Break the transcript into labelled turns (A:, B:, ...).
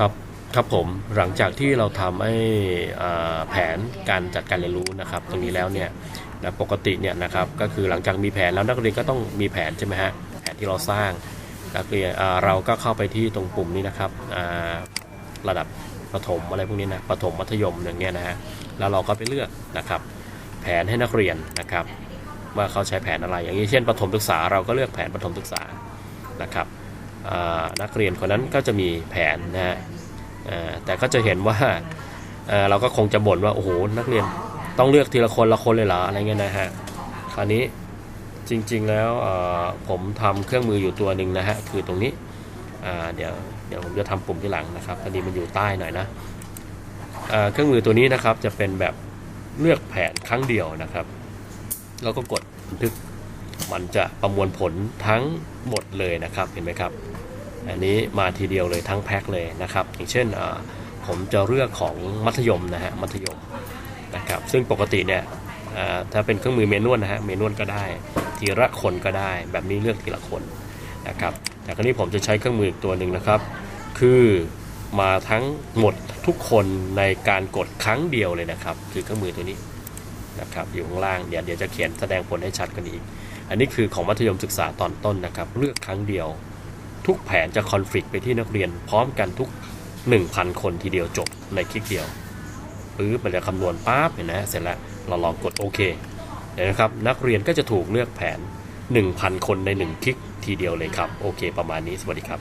A: ครับครับผมหลังจากที่เราทำให้แผนการจัดการเรียนรู้นะครับ ตรงนี้แล้วเนี่ยนะปกติเนี่ยนะครับก็คือหลังจากมีแผนแล้วนักเรียนก็ต้องมีแผนใช่ไหมฮะแผนที่เราสร้างนักเรียนอ่าเราก็เข้าไปที่ตรงปุ่มนี้นะครับระดับประถมอะไรพวกนี้นะประถมมัธยมอย่างเงี้ยนะฮะแล้วเราก็ไปเลือกนะครับ แผนให้นักเรียนนะครับว่าเขาใช้แผนอะไร อย่างนี้เช่นประถมศึกษาเราก็เลือกแผนประถมศึกษานะครับ นักเรียนคนนั้นก็จะมีแผนนะฮะแต่ก็จะเห็นว่าเราก็คงจะบ่นว่าโอ้โหนักเรียนต้องเลือกทีละคนละคนเลยเหรออะไรเงี้ยนะฮะคราวนี้จริงๆแล้วผมทำเครื่องมืออยู่ตัวหนึ่งนะฮะคือตรงนี้เดี๋ยวเดี๋ยวผมจะทำปุ่มที่หลังนะครับพอดีมันอยู่ใต้หน่อยนะเครื่องมือตัวนี้นะครับจะเป็นแบบเลือกแผนครั้งเดียวนะครับ แล้วก็กดบันทึกมันจะประมวลผลทั้งหมดเลยนะครับเห็นไหมครับ อันนี้มาทีเดียวเลยทั้งแพ็คเลยนะครับ อย่างเช่นผมจะเลือกของมัธยมนะฮะมัธยมนะครับซึ่งปกติเนี่ยถ้าเป็นเครื่องมือเมนวลนะฮะเมนวลก็ได้ทีละคนก็ได้ แบบนี้เลือกทีละคนนะครับแต่ครั้นี้ผมจะใช้เครื่องมืออีกตัวหนึ่งนะครับ คือมาทั้งหมดทุกคนในการกดครั้งเดียวเลยนะครับ คือเครื่องมือตัวนี้นะครับอยู่ข้างล่างเดี๋ยวเดี๋ยวจะเขียนแสดงผลให้ชัดกันอีก อันนี้คือของมัธยมศึกษาตอนต้นนะครับ เลือกครั้งเดียว ทุกแผนจะคอนฟ lict ไปที่นักเรียนพร้อมกันทุก 1,000 คนทีเดียวจบในคลิกเดียวปึ๊บมันจะคำนวณปั๊บเห็นนะเสร็จแล้วเราลองกดโอเคเห็นนะครับนักเรียนก็จะถูกเลือกแผน 1,000 คนใน 1 คลิกทีเดียวเลยครับ โอเค ประมาณนี้สวัสดีครับ